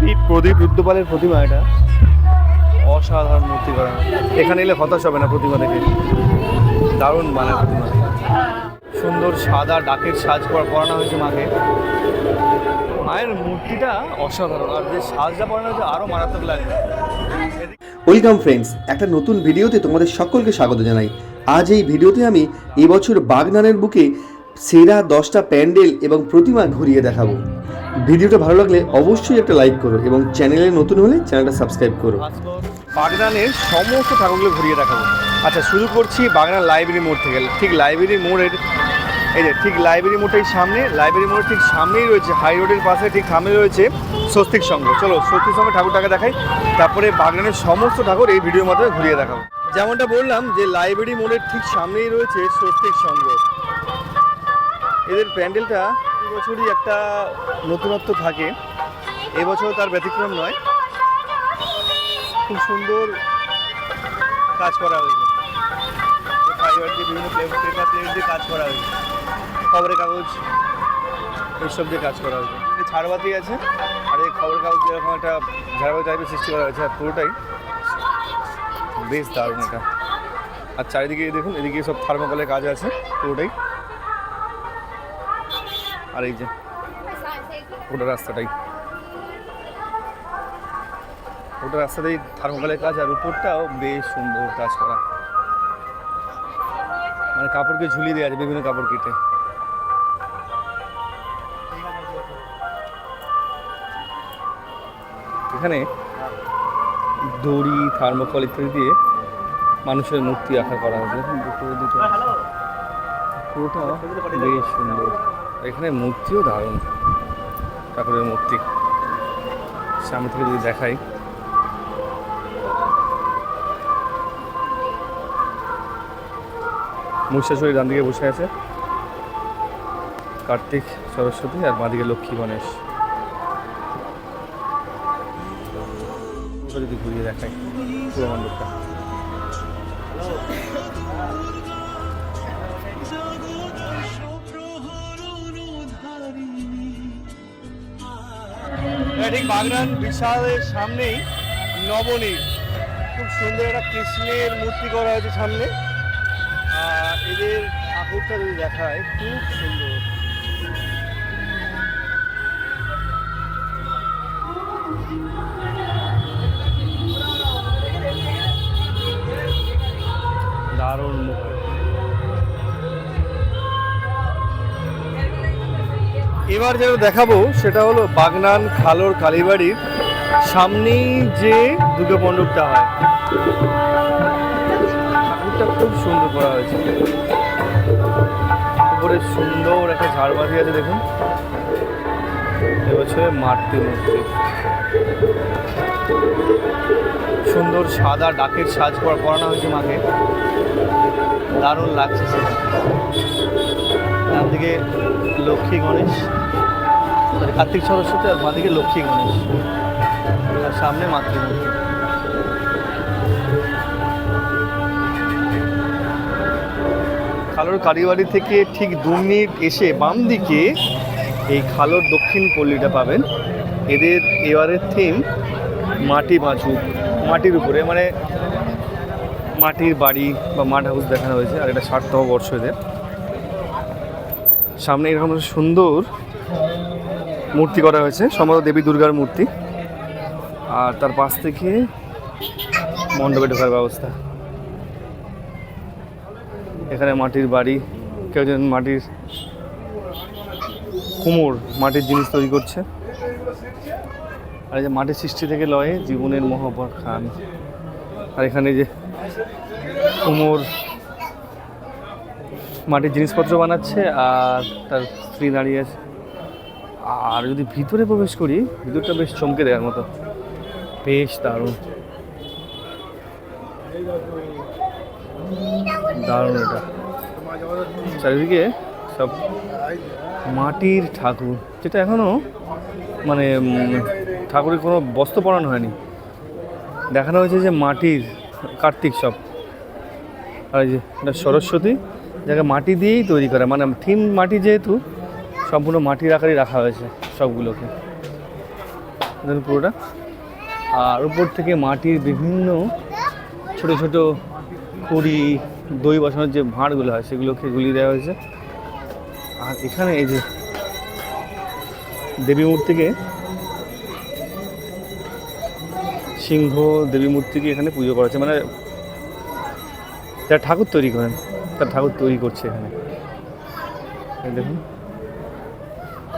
শিল্পী প্রদীপ রুদ্রপালের প্রতিমা এটা। অসাধারণ মূর্তি করা। এখানে এলে হতাশ হবে না প্রতিমা দেখে। দারুণ বানায় প্রতিমা। সুন্দর সাদা ডাকের সাজ করা করানো হয়েছে মাকে। মায়ের মূর্তিটা অসাধারণ। আর যে সাজটা করানো হয়েছে আরও মারাত্মক লাগবে। ওয়েলকাম ফ্রেন্ডস একটা নতুন ভিডিওতে তোমাদের সকলকে স্বাগত জানাই। আজ এই ভিডিওতে আমি এবছর বাগনানের বুকে সেরা দশটা প্যান্ডেল এবং প্রতিমা ঘুরিয়ে দেখাবো। ভিডিওটা ভালো লাগলে অবশ্যই একটা লাইক করো এবং চ্যানেলে নতুন হলে চ্যানেলটা সাবস্ক্রাইব করো। বাগনানের সমস্ত ঠাকুরগুলো ঘুরিয়ে দেখাবো। আচ্ছা শুরু করছি বাগনান লাইব্রেরি মোড় থেকে। ঠিক লাইব্রেরি মোড়ের, এই যে ঠিক লাইব্রেরি মোড়ের সামনে, লাইব্রেরি মোড়ের ঠিক সামনেই রয়েছে হাই রোডের পাশে ঠিক সামনে রয়েছে স্বস্তিক সংঘ। চলো, স্বস্তিক সংঘ ঠাকুরটাকে দেখাই। তারপরে বাগনানের সমস্ত ঠাকুর এই ভিডিওর মাধ্যমে ঘুরিয়ে দেখাবো। যেমনটা বললাম যে লাইব্রেরি মোড়ের ঠিক সামনেই রয়েছে স্বস্তিক সংঘ। এদের প্যান্ডেলটা বছরই একটা নতুনত্ব থাকে। এবছর তার ব্যতিক্রম নয়। খুব সুন্দর কাজ করা হয়েছে। ফাইবার দিয়ে বিভিন্ন দিয়ে কাজ করা হয়েছে। খবরের কাগজ, এইসব দিয়ে কাজ করা হয়েছে। এই ছাড়বাতি আছে। আর এই খবরের কাগজ যেরকম একটা ঝাড়বাতি টাইপের সৃষ্টি করা হয়েছে। আর পুরোটাই বেশ দারুণ এটা। আর চারিদিকে দেখুন, এদিকে সব থার্মোকলের কাজ আছে পুরোটাই। আর এই যে ওটা রাস্তাটাই। ওটা রাস্তাতেই থার্মোকলের কাজ আর উপরটাও বেশ সুন্দর কাজ করা। মানে কাপড়কে ঝুলিয়ে দেওয়া আছে বিভিন্ন কাপড় কেটে। এখানে দড়ি থার্মোকল ইত্যাদি দিয়ে মানুষের মূর্তি আঁকা করা হয়েছে। দুটো দুটো। পুরোটা বেশ সুন্দর। এখানে মূর্তিও দারুণ ঠাকুরের মূর্তি। সামনে থেকে যদি দেখাই। মহিষাসুরী ডান দিকে বসে আছে কার্তিক সরস্বতী আর বাঁদিকে লক্ষ্মী গণেশ। যদি ঘুরিয়ে দেখাই পুরো মণ্ডপটা। ঠিক বাগরান বিশালের সামনেই নবনীর। খুব সুন্দর একটা কৃষ্ণের মূর্তি করা হয়েছে সামনে। এদের ঠাকুরটা যদি দেখায়, খুব সুন্দর। দারুণ এবার যেটা দেখাবো সেটা হলো বাগনান খালোর কালীবাড়ির সামনেই যে দুর্গা মণ্ডপটা হয়। ঠাকুরটা খুব সুন্দর করা হয়েছে। উপরে সুন্দর একটা ঝাড়বাতি আছে, দেখুন। এবছরে মাতৃ মূর্তি। সুন্দর সাদা ডাকের সাজ করা করানো হয়েছে মাকে। দারুণ লাগছে সেটা। দিকে লক্ষ্মী গণেশ সরি কার্তিক সরস্বতী আর বাঁদিকে লক্ষ্মী গণেশ। আর সামনে মাতৃমূর্তি খালোর কালীবাড়ি থেকে ঠিক দু মিনিট এসে বাম দিকে এই খালোর দক্ষিণ পল্লীটা পাবেন। এদের এবারের থিম মাটি বাঁচুক। মাটির উপরে মানে মাটির বাড়ি বা মাঠ হাউস দেখানো হয়েছে, আর এটা ষাটতম বর্ষ এদের। সামনে এরকম সুন্দর মূর্তি করা হয়েছে, সম্ভবত দেবী দুর্গার মূর্তি। আর তার পাশ থেকে মণ্ডপে ঢোকার ব্যবস্থা। এখানে মাটির বাড়ি, কেউ যেন মাটির কুমোর, মাটির জিনিস তৈরি করছে। আর এই যে মাটির সৃষ্টি থেকে লয়ে জীবনের মহাপর খান। আর এখানে যে কুমোর মাটির জিনিসপত্র বানাচ্ছে, আর তার স্ত্রী দাঁড়িয়ে আছে। আর যদি ভিতরে প্রবেশ করি, ভিতরটা বেশ চমকে দেওয়ার মতো। বেশ দারুণ। দারুণ এটা। চারিদিকে সব মাটির ঠাকুর, যেটা এখনও মানে ঠাকুরের কোনো বস্ত্র পরানো হয়নি। দেখানো হয়েছে যে মাটির, কার্তিক সব। আর যে, এটা সরস্বতী, যাকে মাটি দিয়েই তৈরি করা। মানে থিম মাটি যেহেতু সম্পূর্ণ মাটির আকারই রাখা হয়েছে সবগুলোকে। পুরোটা। আর উপর থেকে মাটির বিভিন্ন ছোট ছোট কুড়ি, দই বসানোর যে ভাঁড়গুলো হয়, সেগুলোকে গুলিয়ে দেওয়া হয়েছে। আর এখানে এই যে দেবী মূর্তিকে, সিংহ, দেবী মূর্তিকে এখানে পুজো করা হচ্ছে। মানে যারা ঠাকুর তৈরি করেন, তার ঠাকুর তৈরি করছে এখানে। দেখুন।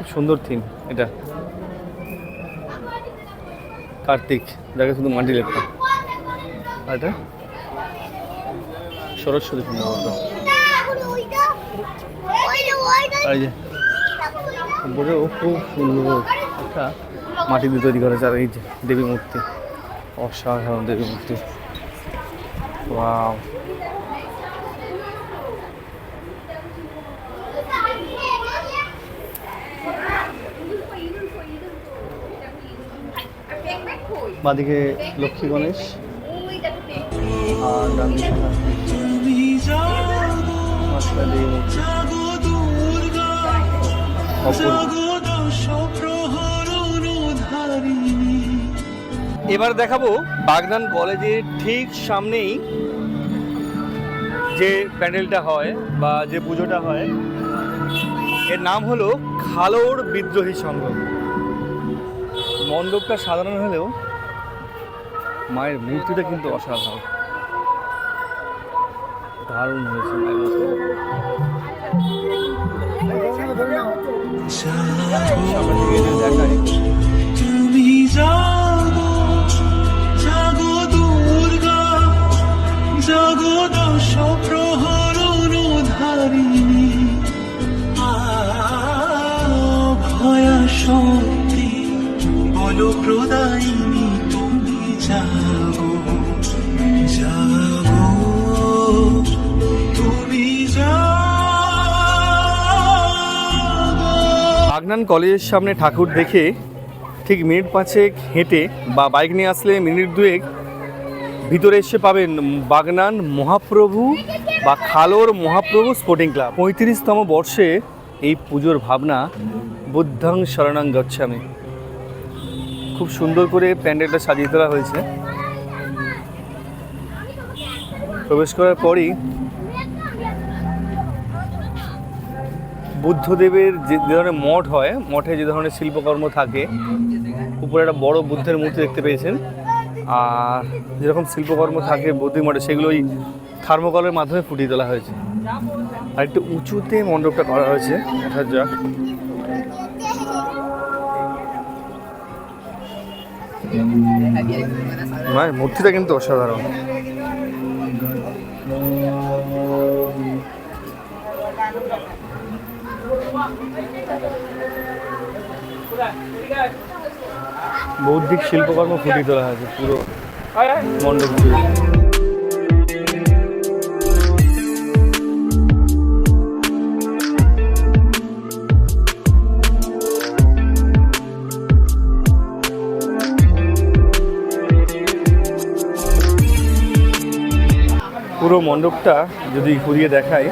খুব সুন্দর থিম, এটা। কার্তিক যাকে শুধু মাটি লেখা। আর এটা? সরস্বতী আর এই যে উপরেও খুব সুন্দর একটা মাটি দিয়ে তৈরি করেছে, আর এই যে দেবী মূর্তি অসাধারণ দেবী মূর্তি ওয়াও। বাদিকে লক্ষ্মী গণেশ এবার দেখাবো বাগনান কলেজের ঠিক সামনেই যে প্যান্ডেলটা হয় বা যে পুজোটা হয়, এর নাম হলো খালোর বিদ্রোহী সংঘ। মণ্ডপটা সাধারণ হলেও মায়ের মূর্তিটা কিন্তু অসাধারণ। দারুণ হয়েছে মায়ের কলেজের সামনে ঠাকুর দেখে ঠিক মিনিট পাঁচেক হেঁটে বা বাইক নিয়ে আসলে মিনিট দুয়েক ভিতরে এসে পাবেন বাগনান মহাপ্রভু বা খালোর মহাপ্রভু স্পোর্টিং ক্লাব পঁয়ত্রিশতম বর্ষে এই পুজোর ভাবনা বুদ্ধাং শরণাং গচ্ছামি। খুব সুন্দর করে প্যান্ডেলটা সাজিয়ে তোলা হয়েছে। প্রবেশ করার পরই বুদ্ধদেবের যে ধরনের মঠ হয়, মঠে যে ধরনের শিল্পকর্ম থাকে, উপরে একটা বড় বুদ্ধের মূর্তি দেখতে পেয়েছেন। আর যেরকম শিল্পকর্ম থাকে বৌদ্ধ মঠে সেগুলো ওই থার্মোকলের মাধ্যমে ফুটিয়ে তোলা হয়েছে। আর একটু উঁচুতে মণ্ডপটা করা হয়েছে, দেখা যাক। মায়ের মূর্তিটা কিন্তু অসাধারণ। বৌদ্ধিক শিল্পকর্ম ফুটিয়ে তোলা হয়েছে পুরো মণ্ডপ পুরো মণ্ডপটা যদি ঘুরিয়ে দেখায়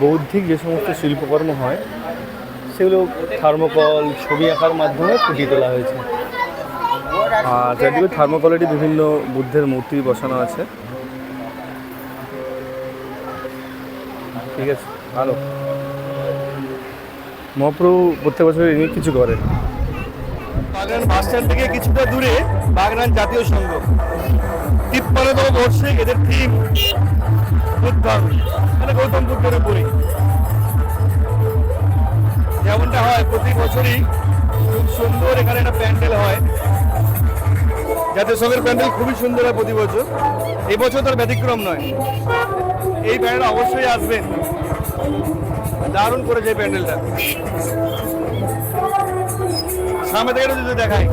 বৌদ্ধিক যে সমস্ত শিল্পকর্ম হয়, সেগুলো থার্মোকল ছবি আঁকার মাধ্যমে ফুটিয়ে তোলা হয়েছে। আর চারদিকে থার্মোকলেরই বিভিন্ন বুদ্ধের মূর্তি বসানো আছে। ঠিক আছে, ভালো। মহাপ্রভু প্রত্যেক বছর এমনি কিছু করে বাগনান বাস স্ট্যান্ড থেকে কিছুটা দূরে জাতীয় সংঘ। তিপ্পান্নতম বর্ষে এদের থিম বুদ্ধ মানে গৌতম বুদ্ধের উপরে যেমনটা হয়, প্রতি বছরই খুব সুন্দর এখানে একটা প্যান্ডেল হয়। জাতীয় সংঘের প্যান্ডেল খুবই সুন্দর হয় প্রতি বছর। এই বছর তার ব্যতিক্রম নয়। এই প্যান্ডেল অবশ্যই আসবেন দারুণ করেছে এই প্যান্ডেলটা। সামনে থেকে যদি দেখাই।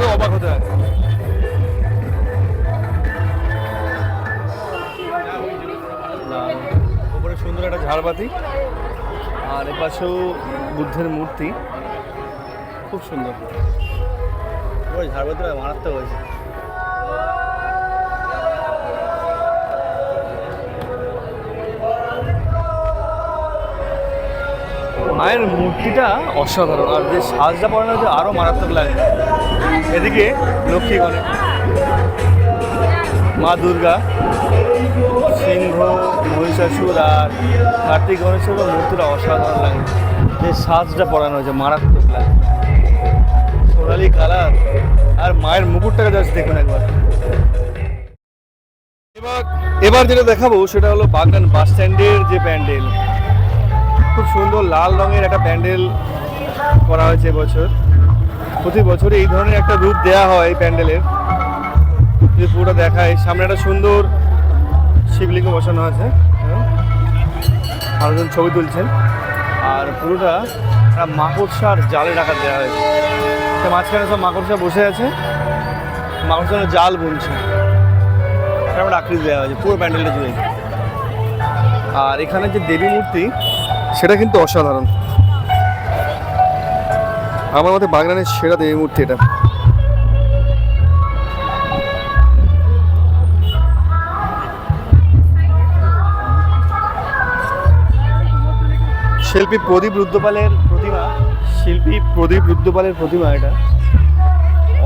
আরও অবাক হতে হয়। উপরে সুন্দর একটা ঝাড়বাতি আর এপাশেও বুদ্ধের মূর্তি। খুব সুন্দর। ঝাড়বাতিটা মারাত্মক হয়েছে। মায়ের মূর্তিটা অসাধারণ। আর যে সাজটা পড়ানো হচ্ছে আরও মারাত্মক লাগে। এদিকে লক্ষ্মী গণেশ মা দুর্গা, সিংহ, মহিষাসুর আর কার্তিক গণেশের মূর্তিটা অসাধারণ লাগে। যে সাজটা পড়ানো হয়েছে মারাত্মক লাগে। সোনালি কালার। আর মায়ের মুকুটটাকে জাস্ট দেখুন একবার। এবার এবার যেটা দেখাবো সেটা হলো বাগান বাস স্ট্যান্ডের যে প্যান্ডেল। খুব সুন্দর লাল রঙের একটা প্যান্ডেল করা হয়েছে বছর। প্রতি বছরে এই ধরনের একটা রূপ দেওয়া হয় এই প্যান্ডেলের। যদি পুরোটা দেখায়, সামনে একটা সুন্দর শিবলিঙ্গ বসানো আছে হ্যাঁ। মানুষজন ছবি তুলছেন। আর পুরোটা একটা মাকড়সার জালে রাখা দেওয়া হয়েছে। মাঝখানে সব মাকড়সা বসে আছে, মাকড়সার জাল বুনছে। একটা আকৃতি দেওয়া হয়েছে, পুরো প্যান্ডেলটা জুড়ে। আর এখানে যে দেবী মূর্তি সেটা কিন্তু অসাধারণ। আমার মতে বাগনানের সেরা দেবী মূর্তি এটা। শিল্পী প্রদীপ রুদ্রপালের প্রতিমা, শিল্পী প্রদীপ রুদ্রপালের প্রতিমা এটা।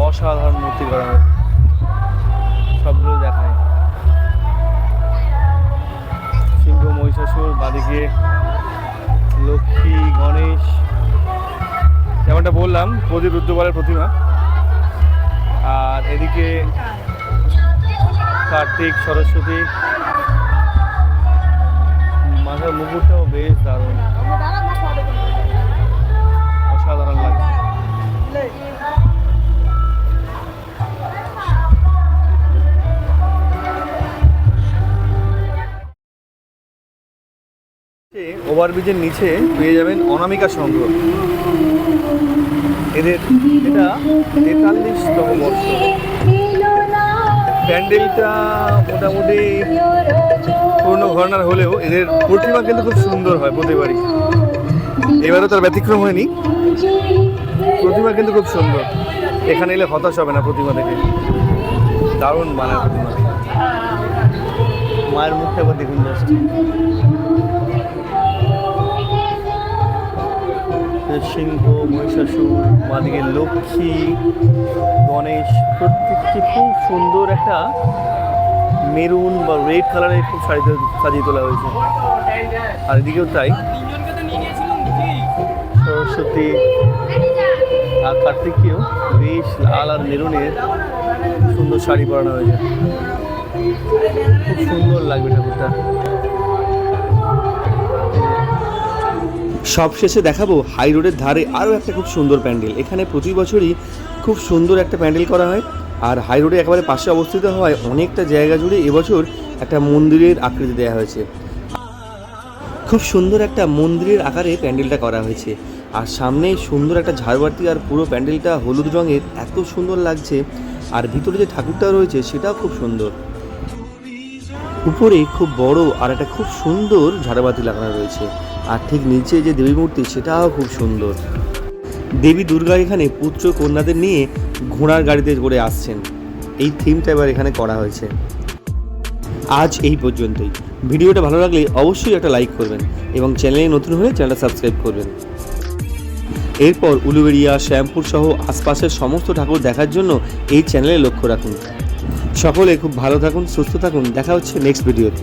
অসাধারণ মূর্তি করা হয়। সবগুলো যেমনটা বললাম প্রদীপ রুদ্রপালের প্রতিমা। আর এদিকে কার্তিক সরস্বতী। মাথার মুকুটটাও বেশ দারুণ। ওভারব্রিজের নিচে পেয়ে যাবেন অনামিকা সংঘ এদের এটা তেতাল্লিশতম বর্ষ। প্যান্ডেলটা মোটামুটি পুরনো ঘরানার হলেও এদের প্রতিমা কিন্তু খুব সুন্দর হয় প্রতিবারই। এবারও তার ব্যতিক্রম হয়নি। প্রতিমা কিন্তু খুব সুন্দর। এখানে এলে হতাশ হবে না প্রতিমা দেখে। দারুণ বানায় প্রতিমা। মায়ের মুখটা একবার দেখুন জাস্ট সিংহ, মহিষাসুর মাদিকে লক্ষ্মী, গণেশ, প্রত্যেকটি খুব সুন্দর একটা মেরুন বা রেড কালারের খুব শাড়িতে সাজিয়ে তোলা হয়েছে। আর এদিকেও তাই। সরস্বতী, আর কার্তিককেও বেশ লাল আর মেরুনের সুন্দর শাড়ি পরানো হয়েছে। খুব সুন্দর লাগবে ঠাকুরটা। সবশেষে দেখাবো হাই রোডের ধারে আরও একটা খুব সুন্দর প্যান্ডেল। এখানে প্রতি বছরই খুব সুন্দর একটা প্যান্ডেল করা হয় আর হাই রোডে একেবারে পাশে অবস্থিত হওয়ায় অনেকটা জায়গা জুড়ে এবছর একটা মন্দিরের আকৃতি দেওয়া হয়েছে। খুব সুন্দর একটা মন্দিরের আকারে প্যান্ডেলটা করা হয়েছে। আর সামনে সুন্দর একটা ঝাড়বাতি আর পুরো প্যান্ডেলটা হলুদ রঙের, এত সুন্দর লাগছে। আর ভিতরে যে ঠাকুরটা রয়েছে সেটাও খুব সুন্দর। উপরে খুব বড় আর একটা খুব সুন্দর ঝাড়বাতি লাগানো রয়েছে। আর ঠিক নিচে যে দেবী মূর্তি, সেটাও খুব সুন্দর। দেবী দুর্গা এখানে পুত্র কন্যাদের নিয়ে ঘোড়ার গাড়িতে করে আসছেন। এই থিমটা এবার এখানে করা হয়েছে। আজ এই পর্যন্তই। ভিডিওটা ভালো লাগলে অবশ্যই একটা লাইক করবেন এবং চ্যানেলে নতুন হলে চ্যানেলটা সাবস্ক্রাইব করবেন। এরপর উলুবেড়িয়া, শ্যামপুর সহ আশপাশের সমস্ত ঠাকুর দেখার জন্য এই চ্যানেলে লক্ষ্য রাখুন। সকলে খুব ভালো থাকুন, সুস্থ থাকুন। দেখা হচ্ছে নেক্সট ভিডিওতে